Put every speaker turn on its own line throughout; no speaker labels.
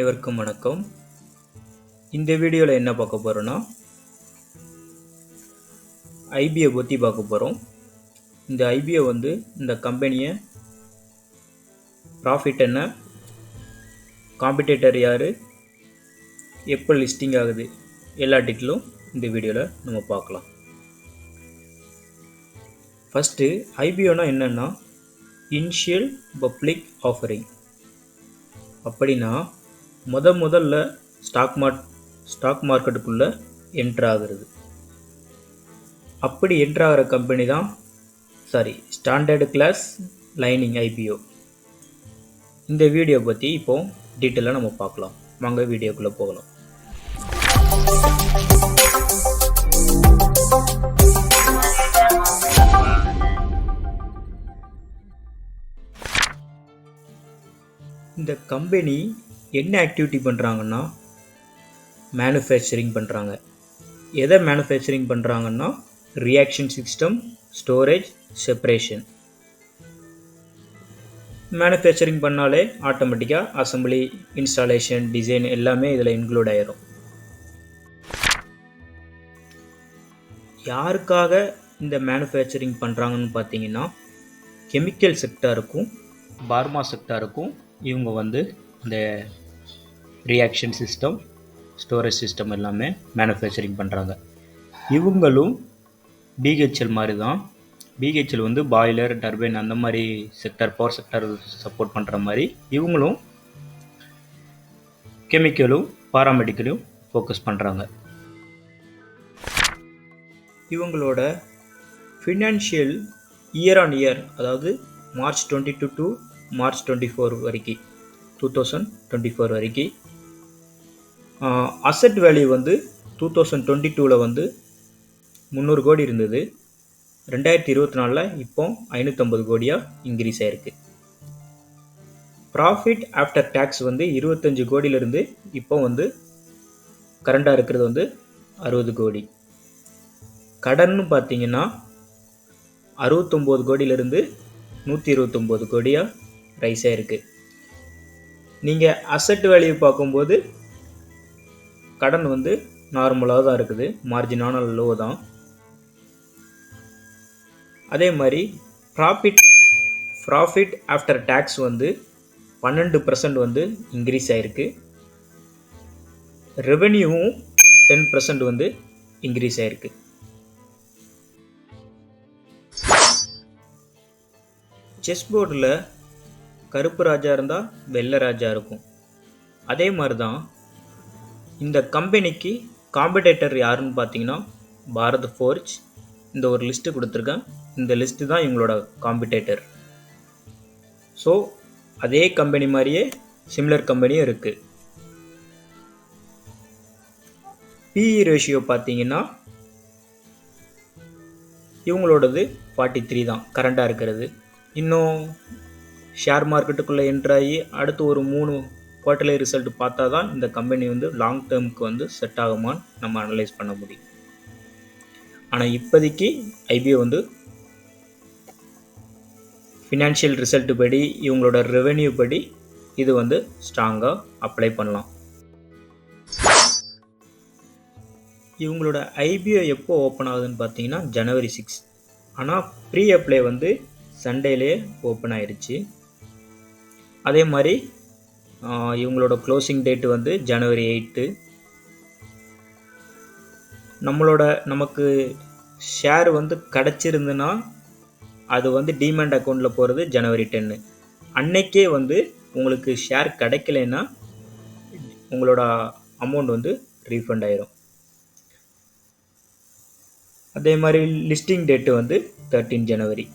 அனைவருக்கும் வணக்கம். இந்த வீடியோவில் என்ன பார்க்க போகிறோன்னா ஐபியை பற்றி பார்க்க போகிறோம் இந்த ஐபியை வந்து இந்த கம்பெனியை ப்ராஃபிட் என்ன காம்படிட்டர் யார் எப்போ லிஸ்டிங் ஆகுது எல்லா டீட்டெயிலும் இந்த வீடியோவில் நம்ம பார்க்கலாம். ஃபஸ்ட்டு ஐபிஓனா என்னென்னா இனிஷியல் பப்ளிக் ஆஃபரிங் அப்படின்னா முத முதல்ல ஸ்டாக் மார்க் ஸ்டாக் மார்க்கெட்டுக்குள்ளே என்ட்ராகிறது அப்படி என்ட்ராகிற கம்பெனி தான் sorry Standard Glass Lining IPO இந்த வீடியோ பற்றி இப்போ டீட்டெயிலாக நம்ம பார்க்கலாம். வாங்க வீடியோக்குள்ளே போகலாம். இந்த கம்பெனி என்ன ஆக்டிவிட்டி பண்ணுறாங்கன்னா மேனுஃபேக்சரிங் பண்ணுறாங்க எதை மேனுஃபேக்சரிங் பண்ணுறாங்கன்னா reaction system storage separation manufacturing பண்ணாலே ஆட்டோமேட்டிக்காக அசம்பிளி இன்ஸ்டாலேஷன் டிசைன் எல்லாமே இதில் இன்க்ளூட் ஆயிரும். யாருக்காக இந்த மேனுஃபேக்சரிங் பண்ணுறாங்கன்னு பார்த்தீங்கன்னா கெமிக்கல் செக்டாருக்கும் பார்மா செக்டாருக்கும் இவங்க வந்து இந்த ரியாக்ஷன் சிஸ்டம் ஸ்டோரேஜ் சிஸ்டம் எல்லாமே மேனுஃபேக்சரிங் பண்ணுறாங்க இவங்களும் பிஹெச்எல் மாதிரி தான் பிஹெச்எல் வந்து பாய்லர் டர்பைன் அந்த மாதிரி செக்டர் பவர் செக்டர் சப்போர்ட் பண்ணுற மாதிரி இவங்களும் கெமிக்கலும் பாராமெடிக்கலும் ஃபோக்கஸ் பண்ணுறாங்க இவங்களோட ஃபினான்ஷியல் இயர் ஆன் இயர் அதாவது March twenty two to March twenty four வரைக்கும் டூ தௌசண்ட் டுவெண்ட்டி ஃபோர் வரைக்கும் அசட் வேல்யூ வந்து டூ தௌசண்ட் டுவெண்ட்டி டூவில் வந்து முந்நூறு கோடி இருந்தது. ரெண்டாயிரத்தி இருபத்தி நாலில் இப்போ ஐநூற்றம்பது கோடியாக இன்க்ரீஸ் ஆகிருக்கு ப்ராஃபிட் ஆஃப்டர் டேக்ஸ் வந்து இருபத்தஞ்சி கோடியிலேருந்து இப்போ வந்து கரண்டாக இருக்கிறது வந்து அறுபது கோடி. கடன்னு பார்த்தீங்கன்னா அறுபத்தொம்போது கோடியிலேருந்து நூற்றி இருபத்தொம்போது கோடியாக ரைஸ் ஆகிருக்கு நீங்கள் அசட் வேல்யூ பார்க்கும்போது கடன் வந்து நார்மலாக தான் இருக்குது. மார்ஜினான லோ தான். அதே மாதிரி ப்ராஃபிட் ப்ராஃபிட் ஆஃப்டர் டேக்ஸ் வந்து பன்னெண்டு பர்சன்ட் வந்து இன்க்ரீஸ் ஆகிருக்கு ரெவென்யூவும் டென் பர்சன்ட் வந்து இன்க்ரீஸ் ஆகிருக்கு செஸ் போர்டில் கருப்பு ராஜா இருந்தால் வெள்ளை ராஜா இருக்கும். அதே மாதிரி தான் இந்த கம்பெனிக்கு காம்படேட்டர் யாருன்னு பார்த்தீங்கன்னா பாரத் ஃபோர்ஜ் இந்த ஒரு லிஸ்ட்டு கொடுத்துருக்கேன். இந்த லிஸ்ட்டு தான் இவங்களோட காம்படேட்டர் ஸோ அதே கம்பெனி மாதிரியே சிமிலர் கம்பெனியும் இருக்குது பிஇ ரேஷியோ பார்த்தீங்கன்னா இவங்களோடது ஃபார்ட்டி த்ரீ தான் கரண்டாக இருக்கிறது. இன்னும் ஷேர் மார்க்கெட்டுக்குள்ளே என்ட்ராகி அடுத்து ஒரு மூணு குவார்டர்லி ரிசல்ட் பார்த்தா தான் இந்த கம்பெனி வந்து லாங் டேர்முக்கு வந்து செட் ஆகுமான்னு நம்ம அனலைஸ் பண்ண முடியும். ஆனால் இப்போதைக்கு ஐபிஓ வந்து ஃபினான்ஷியல் ரிசல்ட் படி இவங்களோட ரெவென்யூ படி இது வந்து ஸ்ட்ராங்காக அப்ளை பண்ணலாம். இவங்களோட ஐபிஓ எப்போ ஓப்பன் ஆகுதுன்னு பார்த்தீங்கன்னா ஜனவரி சிக்ஸ் ஆனால் ப்ரீ அப்ளை வந்து சண்டேலே ஓப்பன் ஆயிடுச்சு அதே மாதிரி இவங்களோட க்ளோசிங் டேட்டு வந்து ஜனவரி எயிட்டு நம்மளோட நமக்கு ஷேர் வந்து கிடச்சிருந்துன்னா அது வந்து டிமேண்ட் அக்கௌண்ட்டில் போகிறது ஜனவரி டென்னு அன்னைக்கே வந்து உங்களுக்கு ஷேர் கிடைக்கலன்னா உங்களோட அமௌண்ட் வந்து ரீஃபண்ட் ஆயிரும். அதே மாதிரி லிஸ்டிங் டேட்டு வந்து தேர்ட்டீன் ஜனவரி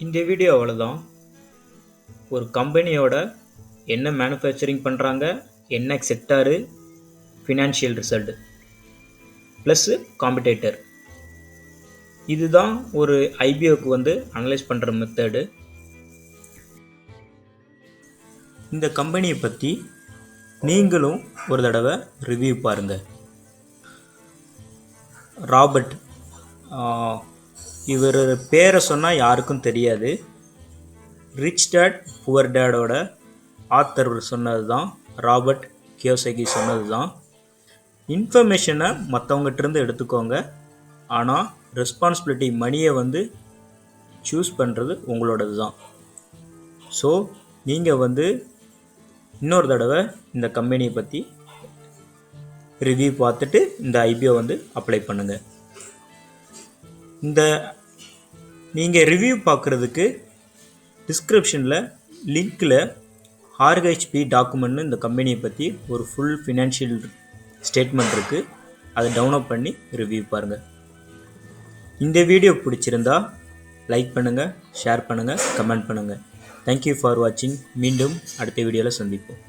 இந்த வீடியோ அவ்வளோதான் ஒரு கம்பெனியோட என்ன மேனுஃபேக்சரிங் பண்ணுறாங்க என்ன sector financial result plus competitor இதுதான் ஒரு ஐபிஓக்கு வந்து அனலைஸ் பண்ணுற மெத்தடு இந்த கம்பெனியை பற்றி நீங்களும் ஒரு தடவை ரிவ்யூ பாருங்கள் ராபர்ட் இவர் பேரை சொன்னால் யாருக்கும் தெரியாது. ரிச் டேட் புவர் டேடோட ஆத்தர் சொன்னது தான் ராபர்ட் கியோசகி சொன்னது தான் இன்ஃபர்மேஷனை மற்றவங்ககிட்டருந்து எடுத்துக்கோங்க. ஆனால் ரெஸ்பான்சிபிலிட்டி மணியை வந்து சூஸ் பண்ணுறது உங்களோடது தான் ஸோ நீங்கள் வந்து இன்னொரு தடவை இந்த கம்பெனியை பற்றி ரிவ்யூ பார்த்துட்டு இந்த ஐபிஓ வந்து அப்ளை பண்ணுங்கள் இந்த நீங்கள் ரிவ்யூ பார்க்குறதுக்கு டிஸ்கிரிப்ஷனில் லிங்க்கில் ஆர்ஹெச்பி டாக்குமெண்ட்னு இந்த கம்பெனியை பற்றி ஒரு ஃபுல் ஃபினான்ஷியல் ஸ்டேட்மெண்ட் இருக்குது அதை டவுன்லோட் பண்ணி ரிவ்யூ பாருங்கள் இந்த வீடியோ பிடிச்சிருந்தா லைக் பண்ணுங்கள் ஷேர் பண்ணுங்கள் கமெண்ட் பண்ணுங்கள் தேங்க்யூ ஃபார் வாட்சிங் மீண்டும் அடுத்த வீடியோவில் சந்திப்போம்.